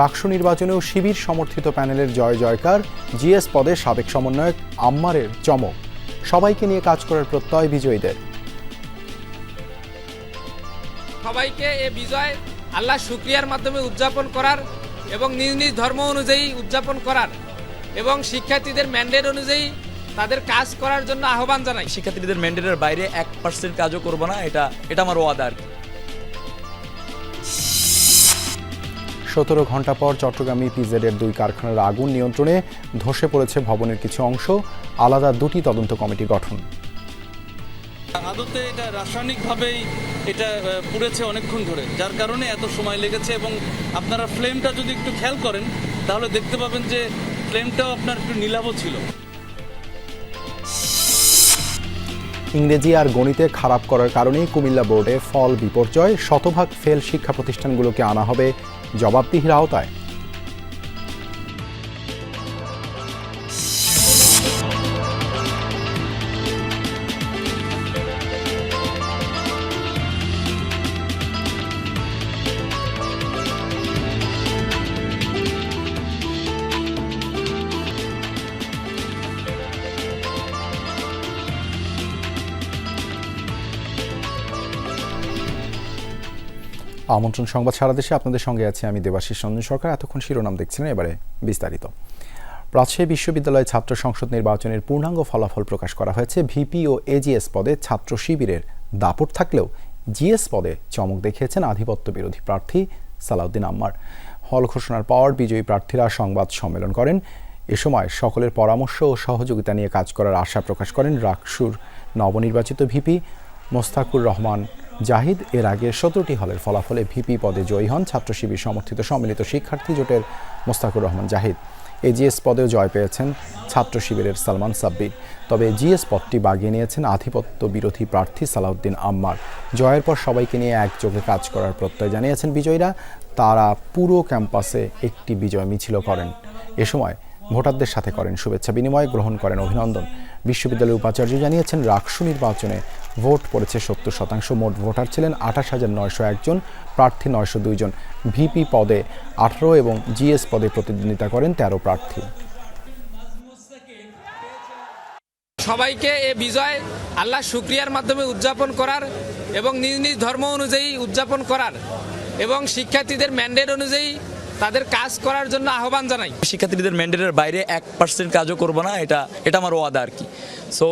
রাকসু নির্বাচনেও শিবির সমর্থিত প্যানেলের জয় জয়কার জিএস পদে সাবেক সমন্বয়ক আম্মারের চমক। সবাইকে নিয়ে কাজ করার প্রত্যয় বিজয়ীদের। সবাইকে এ বিজয় আল্লাহ শুক্রিয়ার মাধ্যমে উদযাপন করার এবং নিজ নিজ ধর্ম অনুযায়ী উদযাপন করার এবং শিক্ষার্থীদের ম্যান্ডেট অনুযায়ী তাদের কাজ করার জন্য আহ্বান জানাই। শিক্ষার্থীদের ম্যান্ডেটের বাইরে এক পার্সেন্ট কাজও করব না এটা এটা আমার ওয়াদা আর কি। সতেরো ঘণ্টা পর চট্টগ্রামী পিজেডের দুই কারখানার আগুন নিয়ন্ত্রণে ধসে পড়েছে ভবনের কিছু অংশ। আলাদা দুটি তদন্ত কমিটি গঠন। আদতে এটা রাসায়নিকভাবেই এটা পুড়েছে অনেকক্ষণ ধরে। যার কারণে এত সময় লেগেছে এবং আপনারা ফ্লেমটা যদি একটু খেয়াল করেন তাহলে দেখতে পাবেন যে ফ্লেমটাও আপনার একটু নীলাভ ছিল। ইংরেজি আর গণিতে খারাপ করার কারণেই কুমিল্লা বোর্ডে ফল বিপর্যয়। শতভাগ ফেল শিক্ষা প্রতিষ্ঠানগুলোকে আনা হবে জবাবদিহির আওতায়। আমন্ত্রণ সংবাদ সারা দেশে আপনাদের সঙ্গে আছে আমি দেবাশিস রঞ্জন সরকার। এতক্ষণ শিরোনাম দেখছিলেন, এবারে বিস্তারিত। রাজশাহী বিশ্ববিদ্যালয়ে ছাত্র সংসদ নির্বাচনের পূর্ণাঙ্গ ফলাফল প্রকাশ করা হয়েছে। ভিপি ও এজিএস পদে ছাত্র শিবিরের দাপট থাকলেও জিএস পদে চমক দেখিয়েছেন আধিপত্য বিরোধী প্রার্থী সালাউদ্দিন আম্মার। হল ঘোষণার পর বিজয়ী প্রার্থীরা সংবাদ সম্মেলন করেন। এ সময় সকলের পরামর্শ ও সহযোগিতা নিয়ে কাজ করার আশা প্রকাশ করেন রাকসুর নবনির্বাচিত ভিপি মোস্তাকুর রহমান জাহিদ এর আগে সতেরোটি হলের ফলাফলে ভিপি পদে জয়ী হন ছাত্র শিবির সমর্থিত সম্মিলিত শিক্ষার্থী জোটের মোস্তাকুর রহমান জাহিদ। এজিএস পদেও জয় পেয়েছেন ছাত্র শিবিরের সালমান সাব্বির। তবে জিএস পদটি বাগিয়ে নিয়েছেন আধিপত্য বিরোধী প্রার্থী সালাউদ্দিন আম্মার। জয়ের পর সবাইকে নিয়ে একযোগে কাজ করার প্রত্যয় জানিয়েছেন বিজয়ীরা। তারা পুরো ক্যাম্পাসে একটি বিজয় মিছিল করেন। এ সময় ভোটারদের সাথে করেন শুভেচ্ছা বিনিময়, গ্রহণ করেন অভিনন্দন। বিশ্ববিদ্যালয়ের উপাচার্য জানিয়েছেন, রাকসু নির্বাচনে ভোট পড়েছে সত্তর শতাংশ মোট ভোটার ছিলেন আঠাশ হাজার নয়শো একজন প্রার্থী নয়শো দুইজন ভিপি পদে আঠারো এবং জিএস পদে প্রতিদ্বন্দ্বিতা করেন তেরো প্রার্থী। সবাইকে এ বিজয় আল্লাহ শুক্রিয়ার মাধ্যমে উদযাপন করার এবং নিজ নিজ ধর্ম অনুযায়ী উদযাপন করার এবং শিক্ষার্থীদের ম্যান্ডেট অনুযায়ী তাদের কাজ করার জন্য আহ্বান জানাই। শিক্ষার্থীদের ম্যান্ডেটের বাইরে এক পার্সেন্ট কাজও করব না এটা এটা আমার ওয়াদা আর কি। সো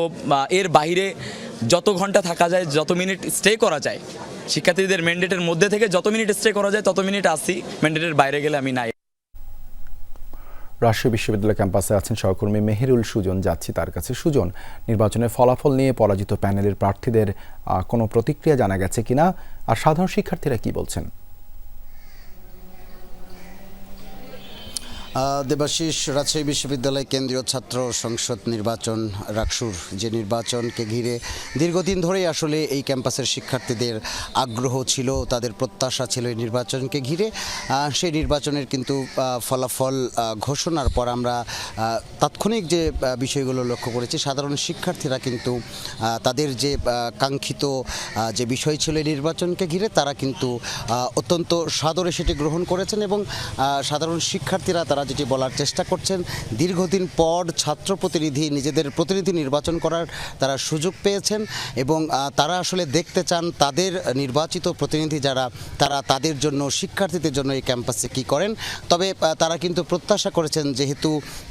এর বাইরে যত ঘণ্টা থাকা যায়, যত মিনিট স্টে করা যায়, শিক্ষার্থীদের ম্যান্ডেটের মধ্যে থেকে যত মিনিট স্টে করা যায়, তত মিনিট আসি। ম্যান্ডেটের বাইরে গেলে আমি নাই। রাজশাহী বিশ্ববিদ্যালয় ক্যাম্পাসে আছেন সহকর্মী মেহেরুল সুজন, যাচ্ছি তার কাছে। সুজন নির্বাচনের ফলাফল নিয়ে পরাজিত প্যানেলের প্রার্থীদের কোনো প্রতিক্রিয়া জানা গেছে কিনা? আর সাধারণ শিক্ষার্থীরা কি বলছেন? দেবাশিস রাজশাহী বিশ্ববিদ্যালয় কেন্দ্রীয় ছাত্র সংসদ নির্বাচন, রাকসুর যে নির্বাচনকে ঘিরে দীর্ঘদিন ধরেই আসলে এই ক্যাম্পাসের শিক্ষার্থীদের আগ্রহ ছিল, তাদের প্রত্যাশা ছিল এই নির্বাচনকে ঘিরে। সেই নির্বাচনের কিন্তু ফলাফল ঘোষণার পর আমরা তাৎক্ষণিক যে বিষয়গুলো লক্ষ্য করেছি, সাধারণ শিক্ষার্থীরা কিন্তু তাদের যে কাঙ্ক্ষিত যে বিষয় ছিল এই নির্বাচনকে ঘিরে, তারা কিন্তু অত্যন্ত সাদরে সেটি গ্রহণ করেছেন এবং সাধারণ শিক্ষার্থীরা তারা যেটি বলার চেষ্টা করছেন, দীর্ঘদিন পর ছাত্র প্রতিনিধি নিজেদের প্রতিনিধি নির্বাচন করার তারা সুযোগ পেয়েছেন এবং তারা আসলে দেখতে চান তাদের নির্বাচিত প্রতিনিধি যারা, তারা তাদের জন্য, শিক্ষার্থীদের জন্য এই ক্যাম্পাসে কি করেন। তবে তারা কিন্তু প্রত্যাশা করেছেন যেহেতু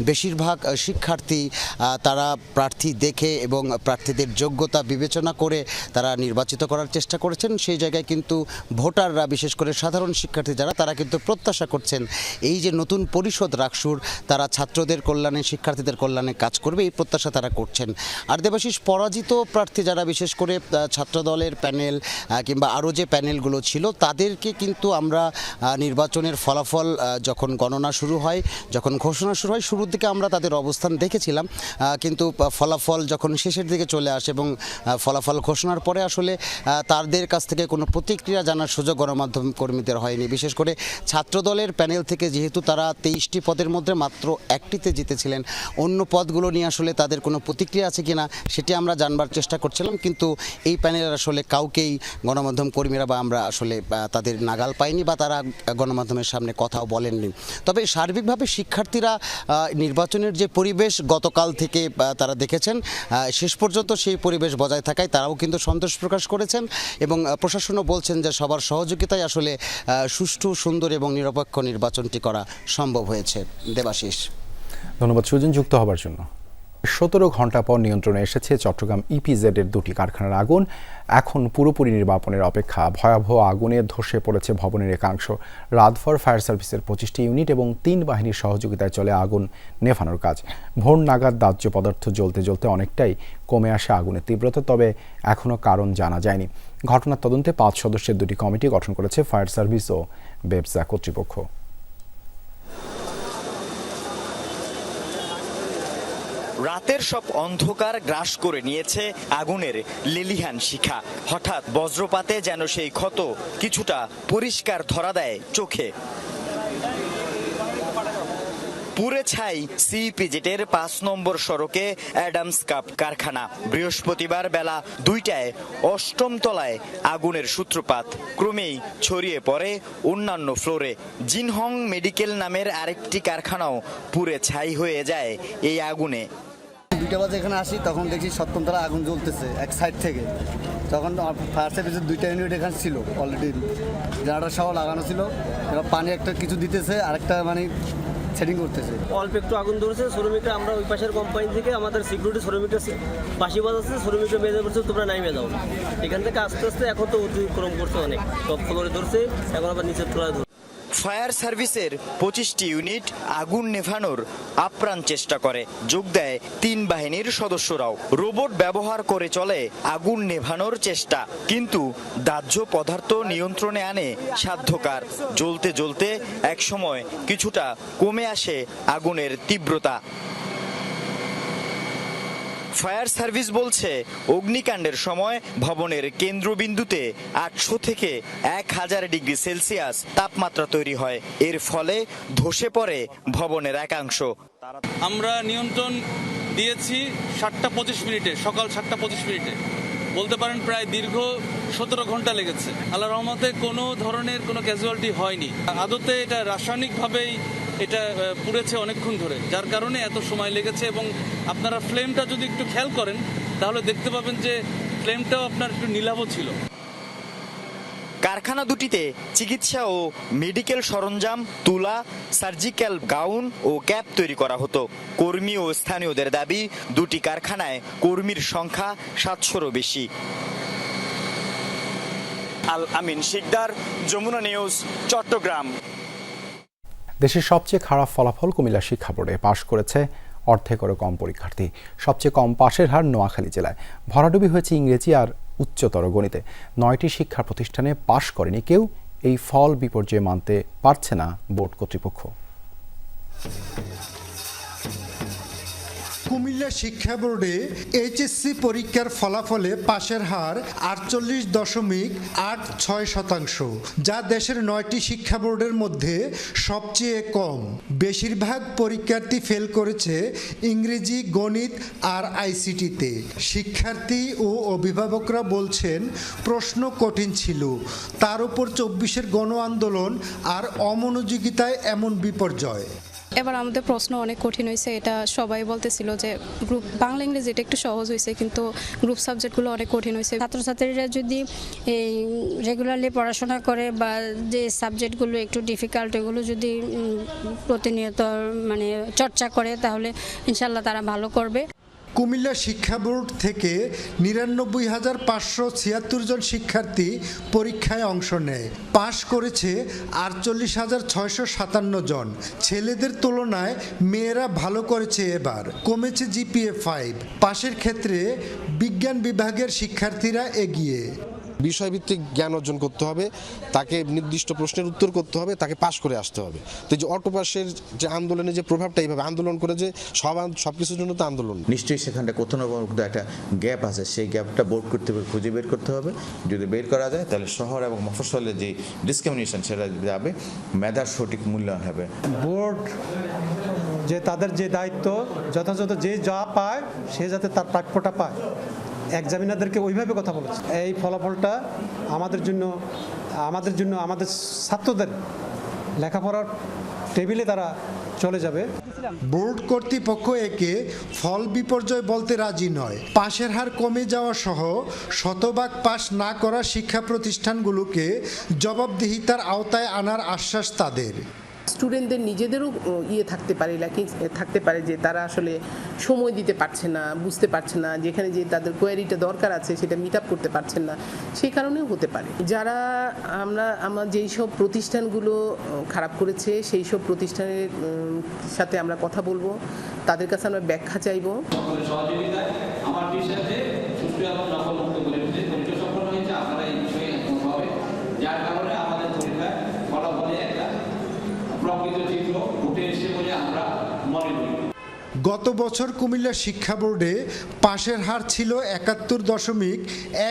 বেশিরভাগ শিক্ষার্থী তারা প্রার্থী দেখে এবং প্রার্থীদের যোগ্যতা বিবেচনা করে তারা নির্বাচিত করার চেষ্টা করেছেন। সেই জায়গায় কিন্তু ভোটাররা, বিশেষ করে সাধারণ শিক্ষার্থী যারা, তারা কিন্তু প্রত্যাশা করছেন এই যে নতুন পরিষদ রাকসুর, তারা ছাত্রদের কল্যাণে, শিক্ষার্থীদের কল্যাণে কাজ করবে, এই প্রত্যাশা তারা করছেন। আর দেবাশিস, পরাজিত প্রার্থী যারা বিশেষ করে ছাত্রদলের প্যানেল কিংবা আরও যে প্যানেলগুলো ছিল, তাদেরকে কিন্তু আমরা নির্বাচনের ফলাফল যখন গণনা শুরু হয়, যখন ঘোষণা শুরু হয়, শুরুর দিকে আমরা তাদের অবস্থান দেখেছিলাম কিন্তু ফলাফল যখন শেষের দিকে চলে আসে এবং ফলাফল ঘোষণার পরে আসলে তাদের কাছ থেকে কোনো প্রতিক্রিয়া জানার সুযোগ গণমাধ্যম কর্মীদের হয়নি। বিশেষ করে ছাত্রদলের প্যানেল থেকে যেহেতু তারা তেইশটি পাঁচটি পদের মধ্যে মাত্র একটিতে জিতেছিলেন। অন্য পদগুলো নিয়ে আসলে তাদের কোনো প্রতিক্রিয়া আছে কিনা সেটি আমরা জানবার চেষ্টা করছিলাম, কিন্তু এই প্যানেলের আসলে কাউকেই গণমাধ্যম কর্মীরা বা আমরা আসলে তাদের নাগাল পাইনি বা তারা গণমাধ্যমের সামনে কথাও বলেননি। তবে সার্বিকভাবে শিক্ষার্থীরা নির্বাচনের যে পরিবেশ গতকাল থেকে তারা দেখেছেন শেষ পর্যন্ত সেই পরিবেশ বজায় থাকায় তারাও কিন্তু সন্তোষ প্রকাশ করেছেন এবং প্রশাসনও বলছেন যে সবার সহযোগিতায় আসলে সুষ্ঠু, সুন্দর এবং নিরপেক্ষ নির্বাচনটি করা সম্ভব হয়েছে। দেবাশিস। ধন্যবাদ, সুজন, যুক্ত হবার জন্য। সতেরো ঘণ্টা পর নিয়ন্ত্রণে এসেছে চট্টগ্রাম ইপিজেড এর দুটি কারখানার আগুন। এখন পুরোপুরি নির্বাপনের অপেক্ষা। ভয়াবহ আগুনে ধসে পড়েছে ভবনের একাংশ। রাতভর ফায়ার সার্ভিসের পঁচিশটি ইউনিট এবং তিন বাহিনীর সহযোগিতায় চলে আগুন নেভানোর কাজ। ভোর নাগাদ দাহ্য পদার্থ জ্বলতে জ্বলতে অনেকটাই কমে আসে আগুনের তীব্রতা, তবে এখনও কারণ জানা যায়নি। ঘটনার তদন্তে পাঁচ সদস্যের দুটি কমিটি গঠন করেছে ফায়ার সার্ভিস ও বেবসা কর্তৃপক্ষ। রাতের সব অন্ধকার গ্রাস করে নিয়েছে আগুনের লেলিহান শিখা। হঠাৎ বজ্রপাতে যেন সেই ক্ষত কিছুটা পরিষ্কার ধরা দেয় চোখে। পুরে ছাই সিইপিজেটের পাঁচ নম্বর সড়কে অ্যাডামস কাপ কারখানা। বৃহস্পতিবার বেলা দুইটায় অষ্টম তলায় আগুনের সূত্রপাত। ক্রমেই ছড়িয়ে পড়ে অন্যান্য ফ্লোরে। জিনহং মেডিকেল নামের আরেকটি কারখানাও পুরে ছাই হয়ে যায় এই আগুনে। দুইটা বাজে এখানে আসি, তখন দেখি সপ্তম তলা আগুন জ্বলতেছে এক সাইড থেকে। তখন ফায়ার সার্ভিসের দুইটা ইউনিট এখানে ছিল অলরেডি জেনারেটার সহ লাগানো ছিল এবার পানি একটা কিছু দিতেছে, আরেকটা মানে সেটিং করতেছে। অল্প একটু আগুন ধরেছে, শ্রমিকরা আমরা ওই পাশের কোম্পানি থেকে আমাদের সিকিউরিটি শ্রমিকরা বাসি বাজাচ্ছে, শ্রমিকরা বেঁধে পড়ছে তোমরা নামিয়ে দাও। এখান থেকে আস্তে আস্তে এখন তো অতিক্রম করছে অনেক। টপ ফ্লোরে ধরছে, এখন আবার নিচের তলায় ধরছে। ফায়ার সার্ভিসের পঁচিশটি ইউনিট আগুন নেভানোর আপ্রাণ চেষ্টা করে। যোগ দেয় তিন বাহিনীর সদস্যরাও। রোবট ব্যবহার করে চলে আগুন নেভানোর চেষ্টা। কিন্তু দাহ্য পদার্থ নিয়ন্ত্রণে আনে সাধ্যকার। জ্বলতে জ্বলতে একসময় কিছুটা কমে আসে আগুনের তীব্রতা। ফায়ার সার্ভিস বলছে, অগ্নিকাণ্ডের সময় ভবনের কেন্দ্রবিন্দুতে আটশো থেকে এক হাজার ডিগ্রি সেলসিয়াস তাপমাত্রা তৈরি হয়। এর ফলে ধসে পড়ে ভবনের একাংশ। আমরা নিয়ন্ত্রণ দিয়েছি সাতটা পঁচিশ মিনিটে, সকাল সাতটা পঁচিশ মিনিটে। বলতে পারেন প্রায় দীর্ঘ সতেরো ঘণ্টা লেগেছে। আল্লাহ রহমতে কোনো ধরনের কোনো ক্যাজুয়ালিটি হয়নি। আদতে এটা রাসায়নিকভাবেই এটা পুড়েছে অনেকক্ষণ ধরে। যার কারণে এত সময় লেগেছে এবং আপনারা ফ্লেমটা যদি একটু খেয়াল করেন তাহলে দেখতে পাবেন যে ফ্লেমটাও আপনার একটু নীলাভ ছিল। কারখানা দুটিতে চিকিৎসা ও মেডিকেল সরঞ্জাম তুলা সার্জিক্যাল গাউন ও ক্যাপ তৈরি করা হতো। কর্মী ও স্থানীয়দের দাবি দুটি কারখানায় কর্মীর সংখ্যা সাতশোরও বেশি। আল আমিন শিকদার যমুনা নিউজ চট্টগ্রাম। দেশের সবচেয়ে খারাপ ফলাফল কুমিল্লা শিক্ষা বোর্ডে পাশ করেছে অর্ধেকেরও কম পরীক্ষার্থী, সবচেয়ে কম পাশের হার নোয়াখালী জেলায়। ভরাডুবি হয়েছে ইংরেজি আর উচ্চতর গণিতে। নয়টি শিক্ষা প্রতিষ্ঠানে পাশ করেনি কেউ, এই ফল বিপর্যয়ে মানতে পারছে না বোর্ড কর্তৃপক্ষ। কুমিল্লা শিক্ষা বোর্ডে এইচএসসি পরীক্ষার ফলাফলে পাশের হার আটচল্লিশ দশমিক আট ছয় শতাংশ, যা দেশের নয়টি শিক্ষা বোর্ডের মধ্যে সবচেয়ে কম। বেশিরভাগ পরীক্ষার্থী ফেল করেছে ইংরেজি, গণিত আর আইসিটিতে। শিক্ষার্থী ও অভিভাবকরা বলছেন, প্রশ্ন কঠিন ছিল। তার উপর চব্বিশের গণ আন্দোলন আর অমনোযোগিতায় এমন বিপর্যয়। এবার আমাদের প্রশ্ন অনেক কঠিন হয়েছে, এটা সবাই বলতেছিল যে গ্রুপ বাংলা ইংরেজি এটা একটু সহজ হয়েছে, কিন্তু গ্রুপ সাবজেক্টগুলো অনেক কঠিন হয়েছে। ছাত্রছাত্রীরা যদি এই রেগুলারলি পড়াশোনা করে বা যে সাবজেক্টগুলো একটু ডিফিকাল্ট এগুলো যদি প্রতিনিয়ত মানে চর্চা করে, তাহলে ইনশাল্লাহ তারা ভালো করবে। কুমিল্লা শিক্ষা বোর্ড থেকে নিরানব্বই হাজার পাঁচশো ছিয়াত্তর জন শিক্ষার্থী পরীক্ষায় অংশ নেয়। পাশ করেছে আটচল্লিশ হাজার ছয়শো সাতান্ন জন। ছেলেদের তুলনায় মেয়েরা ভালো করেছে এবার। কমেছে জিপিএ ফাইভ। পাশের ক্ষেত্রে বিজ্ঞান বিভাগের শিক্ষার্থীরা এগিয়ে। বিষয়ভিত্তিক জ্ঞান অর্জন করতে হবে তাকে নির্দিষ্ট প্রশ্নের উত্তর করতে হবে তাকে পাশ করে আসতে হবে। তো যে অটো পাশের যে আন্দোলনের যে প্রভাবটা এইভাবে আন্দোলন করে যে সব সব কিছুর জন্য তো আন্দোলন। নিশ্চয়ই সেখানটা কোথাও না কোথাও একটা গ্যাপ আছে সেই গ্যাপটা বোর্ড করতে হবে খুঁজে বের করতে হবে। যদি বের করা যায় তাহলে শহর এবং মফস্বলের যে ডিসক্রিমিনেশন সেটা যাবে মেধার সঠিক মূল্যায়ন হবে। বোর্ড যে তাদের যে দায়িত্ব যথাযথ যে যা পায় সে যাতে তার প্রাপ্যটা পায়। এক্সামিনারদেরকে ওইভাবে কথা বলেছে। এই ফলাফলটা আমাদের জন্য আমাদের জন্য, আমাদের ছাত্রদের লেখাপড়ার টেবিলে তারা চলে যাবে। বোর্ড কর্তৃপক্ষ একে ফল বিপর্যয় বলতে রাজি নয়। পাশের হার কমে যাওয়া সহ শতভাগ পাশ না করা শিক্ষা প্রতিষ্ঠানগুলোকে জবাবদিহিতার আওতায় আনার আশ্বাস তাদের। স্টুডেন্টদের নিজেদেরও ইয়ে থাকতে পারে ল্যাকিং থাকতে পারে যে তারা আসলে সময় দিতে পারছে না, বুঝতে পারছে না, যেখানে যে তাদের কোয়ারিটা দরকার আছে সেটা মিট আপ করতে পারছেন না, সেই কারণেও হতে পারে। যারা আমরা, আমার যেই সব প্রতিষ্ঠানগুলো খারাপ করেছে, সেই সব প্রতিষ্ঠানের সাথে আমরা কথা বলব, তাদের কাছে আমরা ব্যাখ্যা চাইব। আমার সুষ্ঠু এবং নকলমুক্ত করে দিতে পরীক্ষা সফল হয়েছে আপনারা এই বিষয়ে একমত হবে যার কারণে আমাদের পরীক্ষায় ফলাফলে একটা প্রকৃত চিত্র উঠে এসে বলে আমরা মনে করি। গত বছর কুমিল্লা শিক্ষা বোর্ডে পাশের হার ছিল একাত্তর দশমিক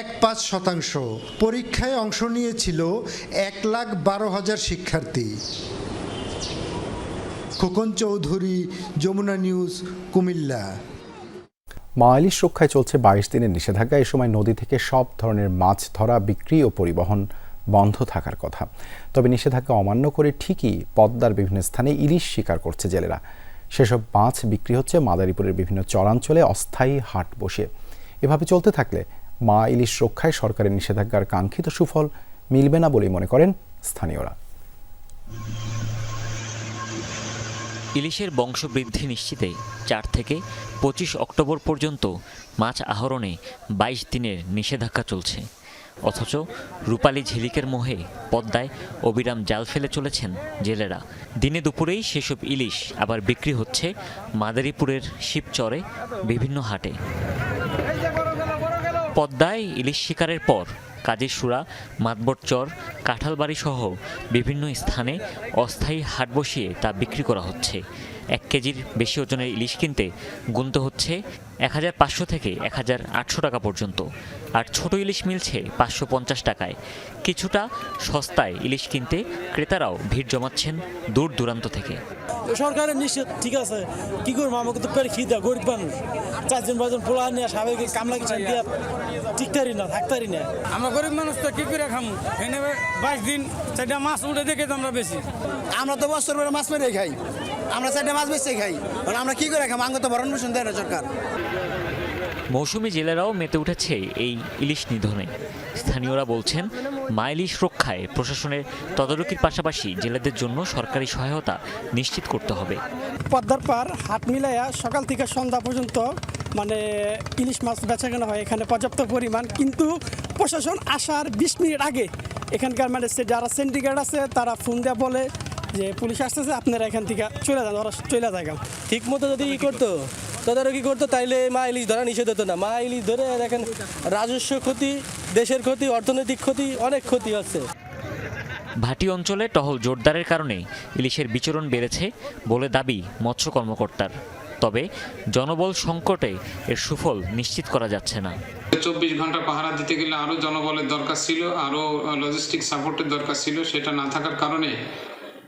এক পাঁচ শতাংশ। পরীক্ষায় অংশ নিয়েছিল এক লাখ বারো হাজার শিক্ষার্থী। খোকন চৌধুরী যমুনা নিউজ কুমিল্লা। মা ইলিশ রক্ষায় চলছে বাইশ দিনের নিষেধাজ্ঞা। এ সময় নদী থেকে সব ধরনের মাছ ধরা বিক্রি ও পরিবহন বন্ধ থাকার কথা। তবে নিষেধাজ্ঞা অমান্য করে ঠিকই পদ্মার বিভিন্ন স্থানে ইলিশ শিকার করছে জেলেরা। সেসব মাছ বিক্রি হচ্ছে মাদারীপুরের বিভিন্ন চরাঞ্চলে অস্থায়ী হাট বসে। এভাবে চলতে থাকলে মা ইলিশ রক্ষায় সরকারের নিষেধাজ্ঞার কাঙ্ক্ষিত সুফল মিলবে না বলেই মনে করেন স্থানীয়রা। ইলিশের বংশবৃদ্ধি নিশ্চিতে চার থেকে পঁচিশ অক্টোবর পর্যন্ত মাছ আহরণে বাইশ দিনের নিষেধাজ্ঞা চলছে। অথচ রূপালী ঝিলিকের মোহে পদ্মায় অবিরাম জাল ফেলে চলেছেন জেলেরা। দিনে দুপুরেই সেসব ইলিশ আবার বিক্রি হচ্ছে মাদারীপুরের শিবচরে বিভিন্ন হাটে। পদ্মায় ইলিশ শিকারের পর কাজের সুরা মাতবরচর কাঁঠালবাড়ি সহ বিভিন্ন স্থানে অস্থায়ী হাট বসিয়ে তা বিক্রি করা হচ্ছে। এক কেজির বেশি ওজনের ইলিশ কিনতে গুনতে হচ্ছে এক হাজার পাঁচশো থেকে এক হাজার আটশো টাকা পর্যন্ত। আর ছোট ইলিশ মিলছে পাঁচশো পঞ্চাশ টাকায়। কিছুটা সস্তায় ইলিশ কিনতে ক্রেতারাও ভিড় জমাচ্ছেন দূর দূরান্ত থেকে। সরকারের নিশ্চিত ঠিক আছে। কি করব? আমাকে তো পেরে খিদা গরিব মানুষ। চারজন পাঁচজন পোলা নিয়ে স্বাভাবিক কামলা কিসান দিয়া টিকতারি না থাকতারি না। আমরা গরিব মানুষ তো কি করে খামু? এনে বাইশ দিন চারটা মাছ উঠে দেখে তো আমরা বেশি। আমরা তো বছর পরে মাছ মেরে খাই। আমরা চারটে মাছ বেচে খাই। কারণ আমরা কি করে খাম? আঙ্গ তো ভরণ পোষণ দেয় না সরকার। মৌসুমি জেলেরাও মেতে উঠেছে এই ইলিশ নিধনে। স্থানীয়রা বলছেন মা ইলিশ রক্ষায় প্রশাসনের তদারকির পাশাপাশি জেলেদের জন্য সরকারি সহায়তা নিশ্চিত করতে হবে। পদ্মার পার হাট মিলাইয়া সকাল থেকে সন্ধ্যা পর্যন্ত মানে ইলিশ মাছ বেচা কেনা হয়। এখানে পর্যাপ্ত পরিমাণ। কিন্তু প্রশাসন আসার বিশ মিনিট আগে এখানকার মানে যারা সিন্ডিকেট আছে তারা ফোন দেওয়া বলে যে পুলিশ আসতেছে আপনারা এখান থেকে চলে যান ওরা চলে যায় ঠিক মতো যদি ই করতো তদারকি করতো তাইলে মা ইলিশ ধরা নিষেধ হতো না। মা ইলিশ ধরে দেখেন রাজস্ব ক্ষতি দেশের ক্ষতি অর্থনৈতিক ক্ষতি অনেক ক্ষতি হচ্ছে। ভাটি অঞ্চলে টহল জোরদারের কারণে ইলিশের বিচরণ বেড়েছে বলে দাবি মৎস্য কর্মকর্তার। তবে জনবল সংকটে এর সুফল নিশ্চিত করা যাচ্ছে না। চব্বিশ ঘণ্টা পাহারা দিতে গেলে আরও জনবলের দরকার ছিল আরও লজিস্টিক সাপোর্টের দরকার ছিল সেটা না থাকার কারণে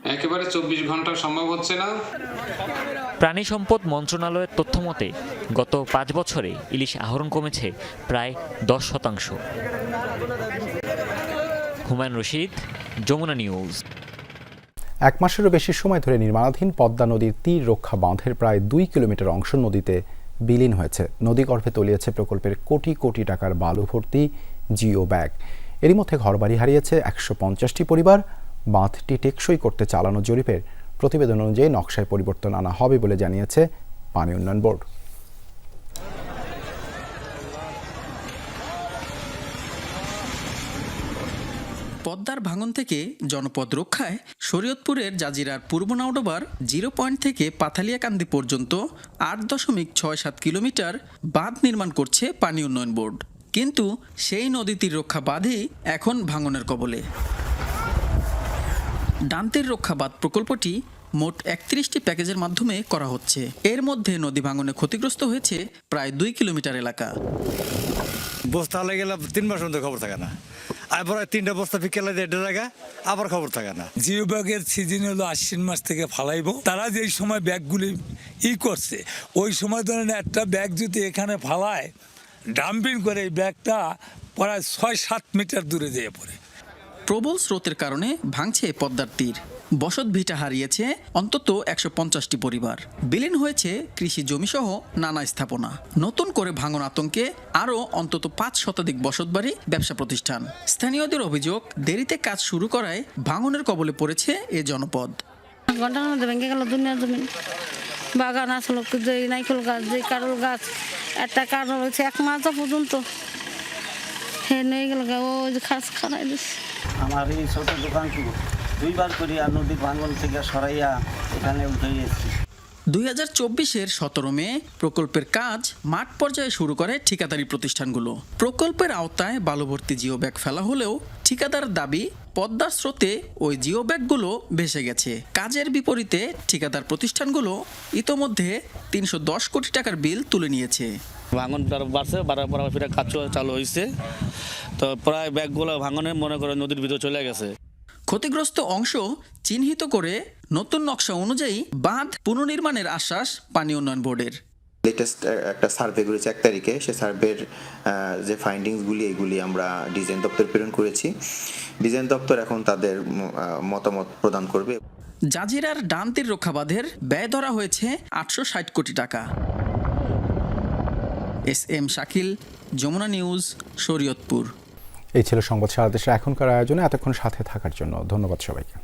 একেবারে চব্বিশ ঘণ্টা সম্ভব হচ্ছে না। প্রাণী সম্পদ মন্ত্রণালয়ের তথ্য মতে গত পাঁচ বছরে ইলিশ আহরণ কমেছে প্রায় দশ শতাংশ। হুমায়ুন রশিদ যমুনা নিউজ। এক মাসেরও বেশি সময় ধরে নির্মাণাধীন পদ্মা নদীর তীর রক্ষা বাঁধের প্রায় দুই কিলোমিটার অংশ নদীতে বিলীন হয়েছে। নদীগর্ভে তলিয়েছে প্রকল্পের কোটি কোটি টাকার বালু ভর্তি জিও ব্যাগ। এরই মধ্যে ঘরবাড়ি হারিয়েছে একশো পঞ্চাশটি পরিবার বাঁধটি টেকসই করতে চালানো জরিপের প্রতিবেদন অনুযায়ী নকশায় পরিবর্তন আনা হবে বলে জানিয়েছে পানি উন্নয়ন বোর্ড। পদ্মার ভাঙন থেকে জনপদ রক্ষায় শরীয়তপুরের জাজিরার পূর্ব নাওডোবার জিরো পয়েন্ট থেকে পাথালিয়াকান্দি পর্যন্ত আট দশমিক ছয় সাত কিলোমিটার বাঁধ নির্মাণ করছে পানি উন্নয়ন বোর্ড। কিন্তু সেই নদীটির রক্ষা বাঁধই এখন ভাঙনের কবলে। ডান্তের রক্ষাবাদ প্রকল্পটি মোট একত্রিশটি প্যাকেজের মাধ্যমে করা হচ্ছে। এর মধ্যে নদী ভাঙনে ক্ষতিগ্রস্ত হয়েছে প্রায় দুই কিলোমিটার এলাকা। বস্তা হলে গেলে তিন মাস মধ্যে খবর থাকে না। আর পরে তিনটা বস্তা বিকেলে দেড় জায়গা আবার খবর থাকে না। জিও ব্যাগের সিজন হলো আশ্বিন মাস থেকে ফালাইব। তারা যেই সময় ব্যাগগুলি ই করছে ওই সময় ধরেন একটা ব্যাগ যদি এখানে ফালায় ডাম্পিং করে এই ব্যাগটা প্রায় ছয় সাত মিটার দূরে যেয়ে পড়ে। প্রবল স্রোতের কারণে ভাঙছে পদ্মার তীর। বসত ভিটা হারিয়েছে অন্তত একশো পঞ্চাশটি পরিবার। বিলীন হয়েছে কৃষি জমিসহ নানা স্থাপনা। নতুন করে ভাঙন আতঙ্কে আরও অন্তত পাঁচ শতাধিক বসতবাড়ি ব্যবসা প্রতিষ্ঠান। স্থানীয়দের অভিযোগ, দেরিতে কাজ শুরু করায় ভাঙনের কবলে পড়েছে এ জনপদ। ঘণ্টার মধ্যে বাগান আসলো নাইকল গাছ যে কারোর গাছ, একটা কারোর হচ্ছে এক মাস পর্যন্ত। হে, নিয়ে গেল ও খাস খারাই দিচ্ছে আমার এই ছোটো দোকান ছিল দুইবার করি আর নদীর ভাঙন থেকে সরাইয়া এখানে উঠে গেছি। দুই হাজার চব্বিশের সতেরো মে প্রকল্পের কাজ মাঠ পর্যায়ে শুরু করে ঠিকাদারি প্রতিষ্ঠানগুলো। প্রকল্পের আওতায় বালুভর্তি জিও ব্যাগ ফেলা হলেও ঠিকাদার দাবি, পদ্মার স্রোতে ওই জিও ব্যাগগুলো ভেসে গেছে। কাজের বিপরীতে ঠিকাদার প্রতিষ্ঠানগুলো ইতোমধ্যে তিনশো দশ কোটি টাকার বিল তুলে নিয়েছে। ভাঙন বাড়ছে, বাড়ার পর কাজ চালু হয়েছে তো প্রায় ব্যাগগুলো ভাঙনে মনে করে নদীর ভিতরে চলে গেছে। ক্ষতিগ্রস্ত অংশ চিহ্নিত করে নতুন নকশা অনুযায়ী বাঁধ পুনর্নির্মাণের আশ্বাস পানি উন্নয়ন বোর্ডের। লেটেস্ট একটা সার্ভে করেছি এক তারিখে। সে সার্ভের যে ফাইন্ডিংসগুলি এগুলি আমরা ডিজাইন দপ্তর প্রেরণ করেছি। ডিজাইন দপ্তর এখন তাদের মতামত প্রদান করবে। জাজিরার ডানতির রক্ষাবাঁধের ব্যয় ধরা হয়েছে আটশো ষাট কোটি টাকা। S M Shakil Jamuna news Shariatpur. এই ছিল সংবাদ সারা দেশের এখনকার আয়োজনে এতক্ষণ সাথে থাকার জন্য। ধন্যবাদ সবাইকে।